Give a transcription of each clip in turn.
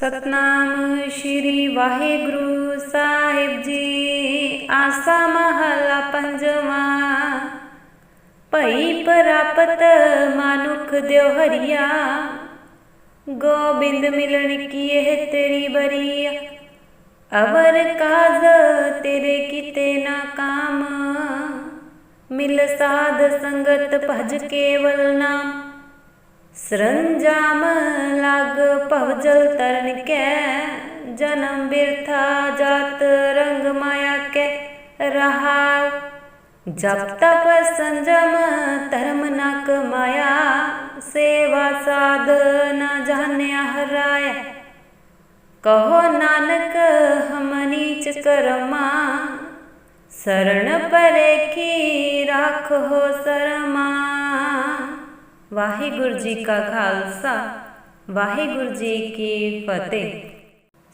ਸਤਨਾਮ ਸ਼੍ਰੀ ਵਾਹਿਗੁਰੂ ਸਾਹਿਬ ਜੀ। ਆਸਾ ਮਹਲਾ ਪੰਜਵਾਂ। ਭਈ ਪ੍ਰਾਪਤ ਮਨੁਖ ਦਿਓ ਹਰੀਆ। ਗੋਬਿੰਦ ਮਿਲਣ ਕੀ ਇਹ ਤੇਰੀ ਬਰੀਆ ਅਵਰ ਕਾਜ ਤੇਰੇ ਕੀਤੇ ਨਾ ਕਾਮ। ਮਿਲ ਸਾਧ ਸੰਗਤ ਭਜ ਕੇਵਲ ਨਾਮ। ਸਰੰਜਾਮ ਲਗ ਭਵਜਲ ਤਰਨ ਕੈ, ਜਨਮ ਬਿਰਥਾ ਜਾਤ ਰੰਗ ਮਾਇਆ ਕੈ ਰਹਾ ਜਪ ਤਪ ਸੰਜਮ ਧਰਮ ਨ ਕਮਾਇਆ ਸੇਵਾ ਸਾਧ ਨ ਜਾਣਿਆ ਹਰਾਇਆ ਕਹੋ ਨਾਨਕ, ਹਮ ਨੀਚ ਕਰਮਾ ਸਰਣ ਪਰੇ ਕੀ ਰੱਖ ਹੋ ਸਰਮਾ। ਵਾਹਿਗੁਰੂ ਜੀ ਕਾ ਖਾਲਸਾ, ਵਾਹਿਗੁਰੂ ਜੀ ਕੀ ਫਤਿਹ।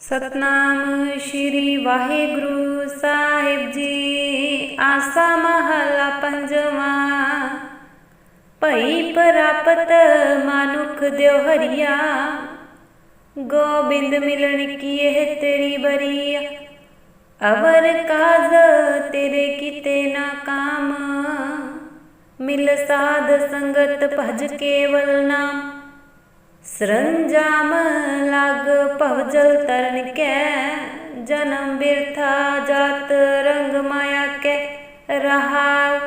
ਸਤਨਾਮ ਸ਼੍ਰੀ ਵਾਹਿਗੁਰੂ ਸਾਹਿਬ ਜੀ, ਆਸਾ ਮਹਲਾ ਪੰਜਵਾਂ। ਭਈ ਪ੍ਰਾਪਤ ਮਨੁਖ ਦਿਓ ਹਰੀਆ, ਗੋਬਿੰਦ ਮਿਲਣ ਕੀ ਇਹ ਤੇਰੀ ਬਰੀਆ ਅਵਰ ਕਾਜ ਤੇਰੇ ਕੀਤੇ ਨਾ ਕਾਮ ਮਿਲ ਸਾਧ ਸੰਗਤ ਭਜ ਕੇਵਲ ਨਾਮ। ਸਰੰਜਾਮ ਲਗ ਭਵਜਲ ਤਰਨ ਕੈ, ਜਨਮ ਬਿਰਥਾ ਜਾਤ ਰੰਗ ਮਾਇਆ ਕੈ, ਰਹਾ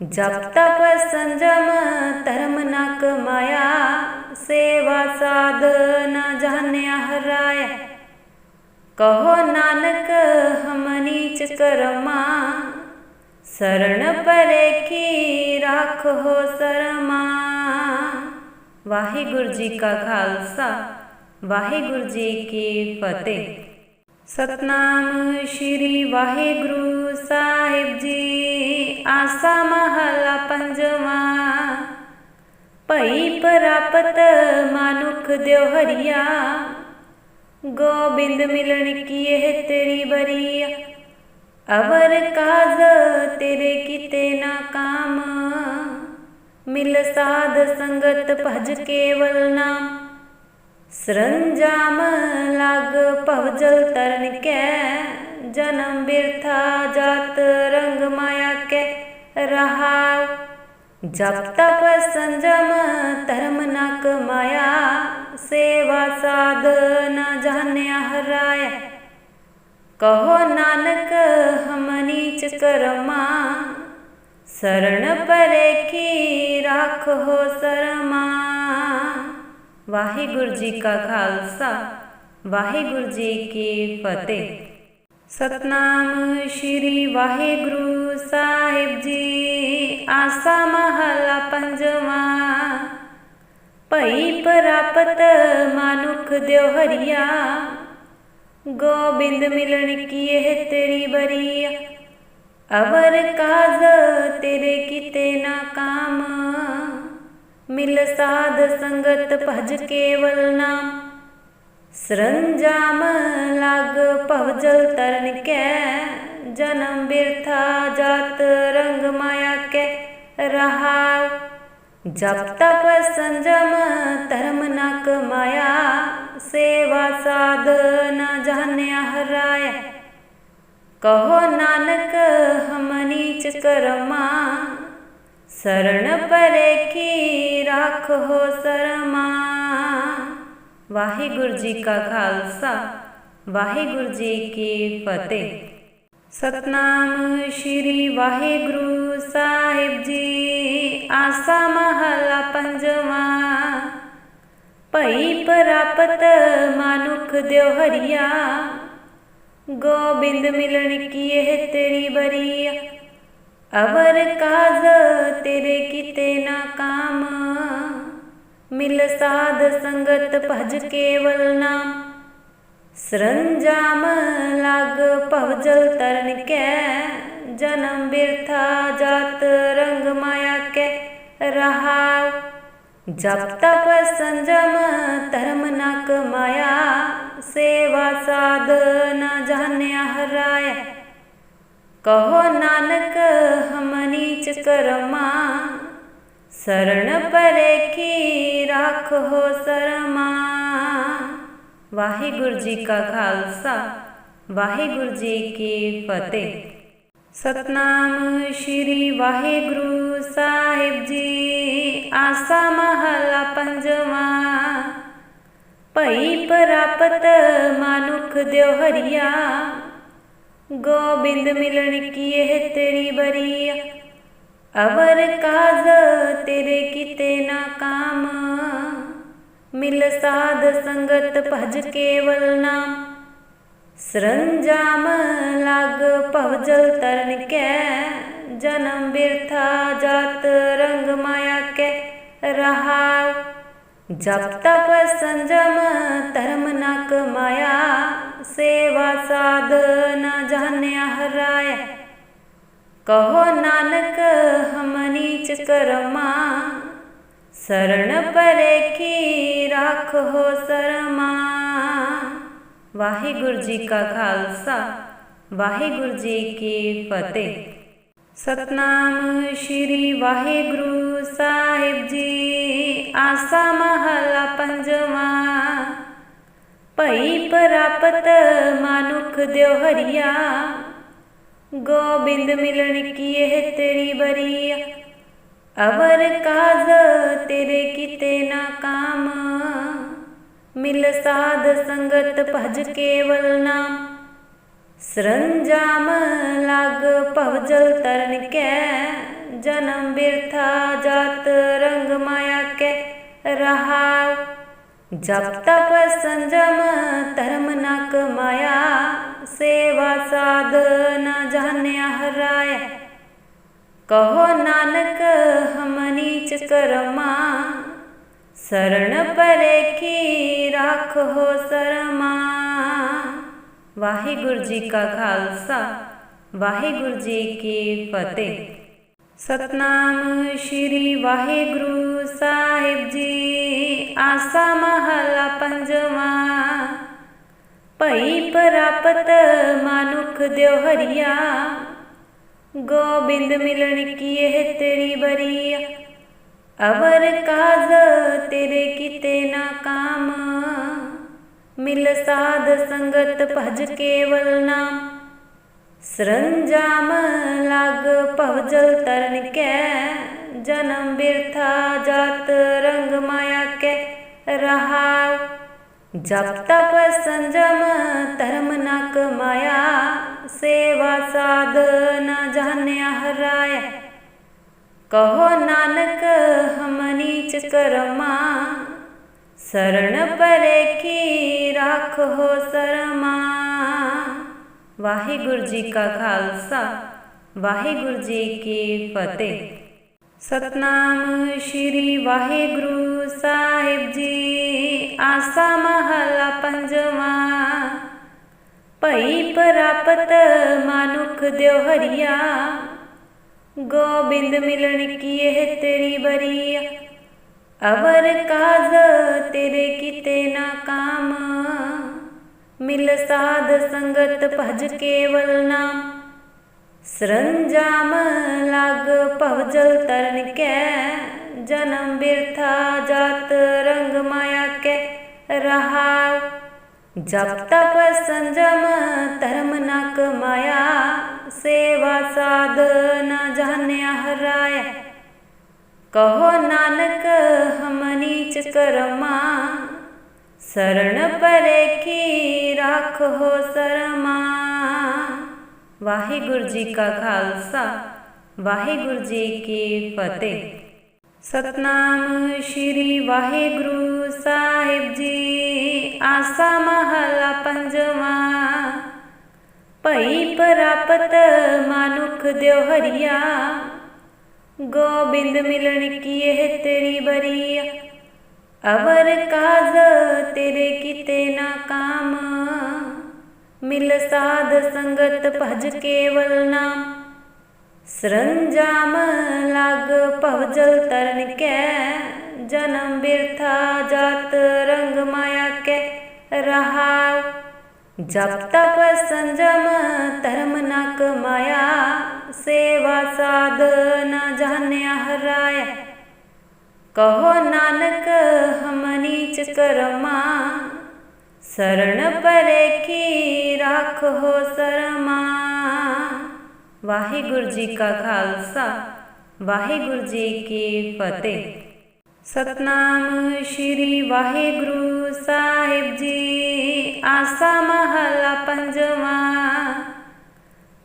ਜਪ ਤਪ ਸੰਜਮ ਧਰਮ ਨ ਕਮਾਇਆ ਸੇਵਾ ਸਾਧ ਨ ਜਾਣਿਆ ਹਰਾਇਆ ਕਹੋ ਨਾਨਕ ਹਮ ਨੀਚ ਕਰਮਾ ਸਰਣ ਪਰੇ ਕੀ ਸਰਮਾ ਵਾਹਿਗੁਰੂ ਜੀ ਕਾ ਖਾਲਸਾ ਵਾਹਿਗੁਰੂ ਜੀ ਕੀ ਫਤਿਹ ਸਤਨਾਮ ਸ਼੍ਰੀ ਵਾਹਿਗੁਰੂ ਸਾਹਿਬ ਜੀ ਆਸਾ ਮਹਲਾ ਪੰਜਵਾਂ ਭਈ ਪ੍ਰਾਪਤ ਮਨੁਖ ਦਿਓ ਹਰੀਆ ਗੋਬਿੰਦ ਮਿਲਣ ਕੀ ਇਹ ਤੇਰੀ ਬਰੀਆ ਅਵਰ ਕਾਜ ਤੇਰੇ ਕੀਤੇ ਨਾ ਕਾਮ। ਮਿਲ ਸਾਧ ਸੰਗਤ ਭਜ ਕੇਵਲ ਨਾਮ। ਸਰੰਜਾਮ ਲਗ ਭਵ ਜਲ ਤਰਨ ਕੈ। ਜਨਮ ਬਿਰਥਾ ਜਾਤ ਰੰਗ ਮਾਇਆ ਕੈ ਰਹਾ। ਜਪ ਤਪ ਸੰਜਮ ਧਰਮ ਨ ਕਮਾਇਆ ਸੇਵਾ ਸਾਧ ਨਾ ਜਾਣਿਆ ਹਰਾਇਆ। ਕਹੋ ਨਾਨਕ, ਹਮ ਨੀਚ ਕਰਮਾ। ਸਰਣ ਪਰੇ ਕੀ ਰਾਖੋ ਸਰਮਾ। ਵਾਹਿਗੁਰੂ ਜੀ ਕਾ ਖਾਲਸਾ, ਵਾਹਿਗੁਰੂ ਜੀ ਕੀ ਫਤਿਹ। ਸਤਨਾਮ ਸ਼੍ਰੀ ਵਾਹਿਗੁਰੂ ਸਾਹਿਬ ਜੀ, ਆਸਾ ਮਹਲਾ ਪੰਜਵਾਂ। ਭਈ ਪ੍ਰਾਪਤ ਮਨੁਖ ਦਿਓ ਹਰੀਆ। ਗੋਬਿੰਦ ਮਿਲਣ ਕੀ ਇਹ ਤੇਰੀ ਬਰੀਆ ਅਵਰ ਕਾਜ ਤੇਰੇ ਕੀਤੇ ਨਾ ਕਾਮ। ਮਿਲ ਸਾਧ ਸੰਗਤ ਭਜ ਕੇਵਲ ਨਾਮ। ਸਰੰਜਾਮ ਲਗ ਭਵਜਲ ਤਰਨ ਕੈ। ਜਨਮ ਬਿਰਥਾ ਜਾਤ ਰੰਗ ਮਾਇਆ ਕੈ ਰਹਾ। ਜਪ ਤਪ ਸੰਜਮ ਧਰਮ ਨ ਕਮਾਇਆ ਸੇਵਾ ਸਾਧ ਜਾਣਿਆ ਹਰਾਇਆ ਕਹੋ ਨਾਨਕ, ਹਮ ਨੀਚ ਕਰਮਾ। ਸਰਣ ਪਰੇ ਕੀ ਰਾਖੋ ਸਰਮਾ। ਵਾਹਿਗੁਰੂ ਜੀ ਕਾ ਖਾਲਸਾ, ਵਾਹਿਗੁਰੂ ਜੀ ਕੀ ਫਤਿਹ। ਸਤਨਾਮ ਸ਼੍ਰੀ ਵਾਹਿਗੁਰੂ ਸਾਹਿਬ ਜੀ, ਆਸਾ ਮਹਲਾ ਪੰਜਵਾਂ। ਭਈ ਪ੍ਰਾਪਤ ਮਨੁਖ ਦਿਓ ਹਰੀਆ। ਗੋਬਿੰਦ ਮਿਲਣ ਕੀ ਇਹ ਤੇਰੀ ਬਰੀਆ ਅਵਰ ਕਾਜ ਤੇਰੇ ਕੀਤੇ ਨਾ ਕਾਮ। ਮਿਲ ਸਾਧ ਸੰਗਤ ਭਜ ਕੇਵਲ ਨਾਮ। ਸਰੰਜਾਮ ਲਗ ਭਵਜਲ ਤਰਨ ਕੈ। ਜਨਮ ਬਿਰਥਾ ਜਾਤ ਰੰਗ ਮਾਇਆ ਕੈ। ਰਹਾ ਜਪ ਤਪ ਸੰਜਮ ਧਰਮ ਨ ਕਮਾਇਆ ਸੇਵਾ ਸਾਧ ਨ ਜਾਣਿਆ ਹਰਾਇਆ ਕਹੋ ਨਾਨਕ ਹਮ ਨੀਚ ਕਰਮਾ ਸਰਣ ਪਰੇ ਕੀ ਰਾਖੋ ਸਰਮਾ ਵਾਹਿਗੁਰੂ ਜੀ ਕਾ ਖਾਲਸਾ ਵਾਹਿਗੁਰੂ ਜੀ ਕੀ ਫਤਿਹ ਸਤਨਾਮ ਸ਼੍ਰੀ ਵਾਹਿਗੁਰੂ ਸਾਹਿਬ ਜੀ ਆਸਾ ਮਹਲਾ ਪੰਜਵਾਂ। ਭਈ ਪ੍ਰਾਪਤ ਮਾਨੁਖ ਦਿਓ ਹਰੀਆ। ਗੋਬਿੰਦ ਮਿਲਣ ਕੀ ਇਹ ਤੇਰੀ ਬਰੀਆ ਅਵਰ ਕਾਜ ਤੇਰੇ ਕੀਤੇ ਨਾ ਕਾਮ। ਮਿਲ ਸਾਧ ਸੰਗਤ ਭਜ ਕੇਵਲ ਨਾਮ। ਸਰੰਜਾਮ ਲਗ ਭਵਜਲ ਤਰਨ ਕੈ। ਜਨਮ ਬਿਰਥਾ ਜਾਤ ਰੰਗ ਮਾਇਆ ਕੇ ਰਹਾ ਜਪ ਤਪ ਸੰਜਮ ਧਰਮ ਨ ਕਮਾਇਆ ਸੇਵਾ ਸਾਧ ਨਾ ਜਾਣਿਆ ਹਰਾਇਆ ਕਹੋ ਨਾਨਕ, ਹਮ ਨੀਚ ਕਰਮਾ ਸਰਣ ਪਰੇਖੀ ਹੋ ਸਰਮਾ। ਵਾਹਿਗੁਰੂ ਜੀ ਕਾ ਖਾਲਸਾ, ਵਾਹਿਗੁਰੂ ਜੀ ਕੀ ਫਤਿਹ। ਸਤਨਾਮ ਸ਼੍ਰੀ ਵਾਹਿਗੁਰੂ ਸਾਹਿਬ ਜੀ। ਆਸਾ ਮਹਲਾ ਪੰਜਵਾਂ। ਭਈ ਪ੍ਰਾਪਤ ਮਾਨੁਖ ਦਿਓ ਹਰੀਆ। ਗੋਬਿੰਦ ਮਿਲਣ ਕੀ ਇਹ ਤੇਰੀ ਬਰੀਆ ਅਵਰ ਕਾਜ ਤੇਰੇ ਕੀਤੇ ਨਾ ਕਾਮ। ਮਿਲ ਸਾਧ ਸੰਗਤ ਭਜ ਕੇਵਲ ਨਾਮ। ਸਰੰਜਾਮ ਲਗ ਭਵਜਲ ਤਰਨ ਕੈ, ਜਨਮ ਬਿਰਥਾ ਜਾਤ ਰੰਗ ਮਾਇਆ ਕੈ, ਰਹਾ ਜਪ ਤਪ ਸੰਜਮ ਧਰਮ ਨ ਕਮਾਇਆ ਸੇਵਾ ਸਾਧ ਨ ਜਾਣਿਆ ਹਰਾਇਆ ਕਹੋ ਨਾਨਕ, ਹਮ ਨੀਚ ਕਰਮਾ ਸਰਣ ਪਰੇਖੀ ਰਾਖੋ ਸਰਮਾ। ਵਾਹਿਗੁਰੂ ਜੀ ਕਾ ਖਾਲਸਾ, ਵਾਹਿਗੁਰੂ ਜੀ ਕੀ ਫਤਿਹ। ਸਤਨਾਮ ਸ਼੍ਰੀ ਵਾਹਿਗੁਰੂ ਸਾਹਿਬ ਜੀ, ਆਸਾ ਮਹਲਾ ਪੰਜਵਾਂ। ਭਈ ਪ੍ਰਾਪਤ ਮਾਨੁਖ ਦਿਓ ਹਰੀਆ, ਗੋਬਿੰਦ ਮਿਲਣ ਕੀ ਇਹ ਤੇਰੀ ਬਰੀਆ ਅਵਰ ਕਾਜ ਤੇਰੇ ਕੀਤੇ ਨਾ ਕਾਮ। ਮਿਲ ਸਾਧ ਸੰਗਤ ਭਜ ਕੇਵਲ ਨਾਮ। ਸਰੰਜਾਮ ਲਗ ਭਵਜਲ ਤਰਨ ਕੈ, ਜਨਮ ਬਿਰਥਾ ਜਾਤ ਰੰਗ ਮਾਇਆ ਕੈ ਰਹਾ ਜਪ ਤਪ ਸੰਜਮ ਧਰਮ ਨ ਕਮਾਇਆ ਸੇਵਾ ਸਾਧ ਨ ਜਾਣਿਆ ਹਰਾਇਆ। ਕਹੋ ਨਾਨਕ ਹਮ ਨੀਚ ਕਰਮਾ ਸਰਣ ਪਰੇਖੀ ਰਾਖੋ ਸਰਮਾ? ਵਾਹਿਗੁਰੂ ਜੀ ਕਾ ਖਾਲਸਾ, ਵਾਹਿਗੁਰੂ ਜੀ ਕੀ ਫਤਿਹ। ਸਤਨਾਮ ਸ਼੍ਰੀ ਵਾਹਿਗੁਰੂ ਸਾਹਿਬ ਜੀ, ਆਸਾ ਮਹਲਾ ਪੰਜਵਾਂ। ਭਈ ਪ੍ਰਾਪਤ ਮਾਨੁਖ ਦਿਓ ਹਰੀਆ, ਗੋਬਿੰਦ ਮਿਲਣ ਕੀ ਇਹ ਤੇਰੀ ਬਰੀਆ ਅਵਰ ਕਾਜ ਤੇਰੇ ਕੀਤੇ ਨਾ ਕਾਮ। ਮਿਲ ਸਾਧ ਸੰਗਤ ਭਜ ਕੇਵਲ ਨਾਮ। ਸਰੰਜਾਮ ਲਗ ਭਵ ਜਲ ਤਰਨ ਕੈ। ਜਨਮ ਬਿਰਥਾ ਜਾਤ ਰੰਗ ਮਾਇਆ ਕੈ ਰਹਾ ਜਪ ਤਪ ਸੰਜਮ ਧਰਮ ਨ ਕਮਾਇਆ ਸੇਵਾ ਸਾਧ ਨਾ ਜਾਣਿਆ ਹਰਾਇਆ। ਕਹੋ ਨਾਨਕ, ਹਮ ਨੀਚ ਕਰਮਾ। ਸਰਣ ਪਰੇਖੀ ਰਾਖੋ ਸਰਮਾ। ਵਾਹਿਗੁਰੂ ਜੀ ਕਾ ਖਾਲਸਾ, ਵਾਹਿਗੁਰੂ ਜੀ ਕੀ ਫਤਿਹ। ਸਤਨਾਮ ਸ਼੍ਰੀ ਵਾਹਿਗੁਰੂ ਸਾਹਿਬ ਜੀ, ਆਸਾ ਮਹਲਾ ਪੰਜਵਾਂ। ਭਈ ਗੋਬਿੰਦ ਮਿਲਣ ਕੀ ਇਹ ਤੇਰੀ ਬਰੀਆ ਅਵਰ ਕਾਜ ਤੇਰੇ ਕੀਤੇ ਨਾ ਕਾਮ। ਮਿਲ ਸਾਧ ਸੰਗਤ ਭਜ ਕੇਵਲ ਨਾਮ। ਸਰੰਜਾਮ ਲਗ ਭਵਜਲ ਤਰਨ ਕੈ। ਜਨਮ ਬਿਰਥਾ ਜਾਤ ਰੰਗ ਮਾਇਆ ਕੈ ਰਹਾ ਜਪ ਤਪ ਸੰਜਮ ਧਰਮ ਨ ਕਮਾਇਆ ਸੇਵਾ ਸਾਧ ਨ ਜਾਣਿਆ ਹਰਾਇਆ ਕਹੋ ਨਾਨਕ, ਹਮ ਨੀਚ ਕਰਮਾ। ਸਰਣ ਪਰੇ ਕੀ ਰਾਖੋ ਸਰਮਾ। ਵਾਹਿਗੁਰੂ ਜੀ ਕਾ ਖਾਲਸਾ, ਵਾਹਿਗੁਰੂ ਜੀ ਕੀ ਫਤਿਹ। ਸਤਨਾਮ ਸ਼੍ਰੀ ਵਾਹਿਗੁਰੂ ਸਾਹਿਬ ਜੀ, ਆਸਾ ਮਹਲਾ ਪੰਜਵਾਂ।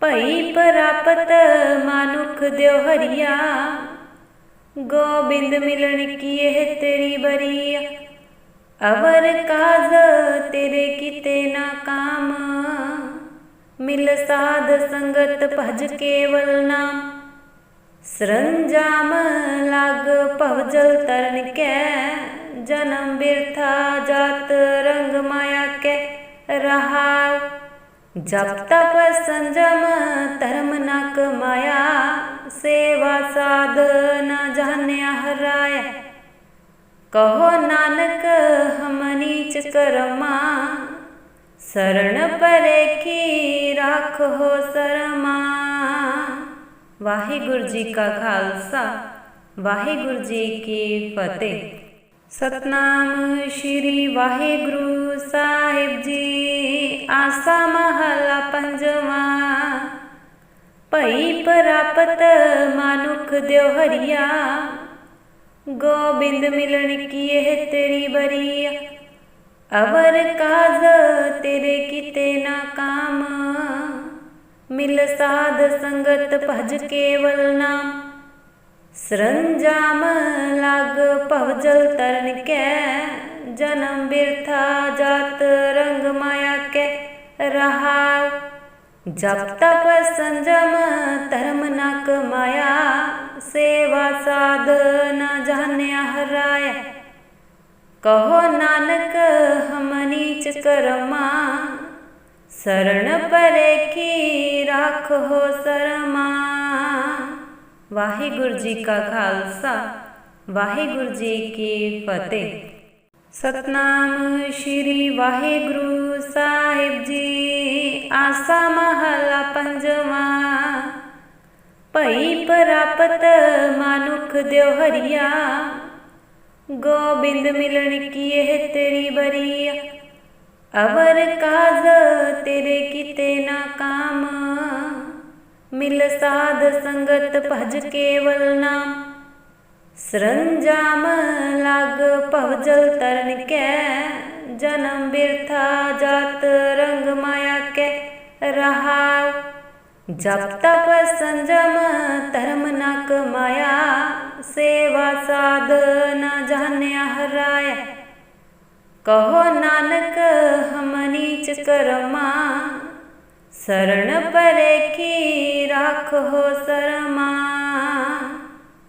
ਭਈ ਪ੍ਰਾਪਤ ਮਾਨੁਖ ਦਿਓ ਹਰੀਆ। ਗੋਬਿੰਦ ਮਿਲਣ ਕੀ ਇਹ ਤੇਰੀ ਬਰੀਆ ਅਵਰ ਕਾਜ ਤੇਰੇ ਕੀਤੇ ਨਾ ਕਾਮ। ਮਿਲ ਸਾਧ ਸੰਗਤ ਭਜ ਕੇਵਲ ਨਾਮ। ਸਰੰਜਾਮ ਲਗ ਭਵਜਲ ਤਰਨ ਕੈ। ਜਨਮ ਬਿਰਥਾ ਜਾਤ ਰੰਗ ਮਾਇਆ ਕੈ। ਰਹਾ ਜਪ ਤਪ ਸੰਜਮ ਧਰਮ ਨ ਕਮਾਇਆ, ਸੇਵਾ ਸਾਧ ਨ ਜਾਣਿਆ ਹਰਾਇਆ ਕਹੋ ਨਾਨਕ, ਹਮ ਨੀਚ ਕਰਮਾ ਸਰਣ ਪਰੇ ਕੀ ਰਾਖੋ ਸਰਮਾ। ਵਾਹਿਗੁਰੂ ਜੀ ਕਾ ਖਾਲਸਾ, ਵਾਹਿਗੁਰੂ ਜੀ ਕੀ ਫਤਿਹ। ਸਤਨਾਮ ਸ਼੍ਰੀ ਵਾਹਿਗੁਰੂ ਸਾਹਿਬ ਜੀ, ਆਸਾ ਮਹਲਾ ਪੰਜਵਾਂ। ਭਈ ਪ੍ਰਾਪਤ ਮਾਨੁਖ ਦਿਓ ਹਰੀਆ। ਗੋਬਿੰਦ ਮਿਲਣ ਕੀ ਇਹ ਤੇਰੀ ਬਰੀਆ ਅਵਰ ਕਾਜ ਤੇਰੇ ਕੀਤੇ ਨਾ ਕਾਮ। ਮਿਲ ਸਾਧ ਸੰਗਤ ਭਜ ਕੇਵਲ ਨਾਮ। ਸਰੰਜਾਮ ਲਗ ਭਵਜਲ ਤਰਨ ਕੈ। ਜਨਮ ਬਿਰਥਾ ਜਾਤ ਰੰਗ ਮਾਇਆ ਕੇ ਰਹਾ ਜਪ ਤਪ ਸੰਜਮ ਧਰਮ ਨ ਕਮਾਇਆ ਸੇਵਾ ਸਾਧ ਨ ਜਾਣਿਆ ਹਰਾਇਆ ਕਹੋ ਨਾਨਕ, ਹਮ ਨੀਚ ਕਰਮਾ। ਸਰਣ ਪਰੇ ਕੀ ਰਾਖੋ ਸਰਮਾ। ਵਾਹਿਗੁਰੂ ਜੀ ਕਾ ਖਾਲਸਾ, ਵਾਹਿਗੁਰੂ ਜੀ ਕੀ ਫਤਿਹ। ਸਤਨਾਮ ਸ਼੍ਰੀ ਵਾਹਿਗੁਰੂ ਸਾਹਿਬ ਜੀ। ਆਸਾ ਮਹਲਾ ਪੰਜਵਾਂ। ਭਈ ਪ੍ਰਾਪਤ ਮਾਨੁਖ ਦਿਓ ਹਰੀਆ। ਗੋਬਿੰਦ ਮਿਲਣ ਕੀ ਇਹ ਤੇਰੀ ਬਰੀਆ ਅਵਰ ਕਾਜ ਤੇਰੇ ਕੀਤੇ ਨਾ ਕਾਮ। ਮਿਲ ਸਾਧ ਸੰਗਤ ਭਜ ਕੇਵਲ ਨਾਮ। ਸਰੰਜਾਮ ਲਗ ਭਵਜਲ ਤਰਨ ਕੈ, ਜਨਮ ਬਿਰਥਾ ਜਾਤ ਰੰਗ ਮਾਇਆ ਕੈ ਰਹਾ। ਜਪ ਤਪ ਸੰਜਮ ਧਰਮ ਨ ਕਮਾਇਆ ਸੇਵਾ ਸਾਧ ਨ ਜਾਣਿਆ ਹਰਾਇਆ। ਕਹੋ ਨਾਨਕ, ਹਮ ਨੀਚ ਕਰਮਾ ਸਰਣ ਪਰੇ ਕੀ ਰਾਖੋ ਸਰਮਾ।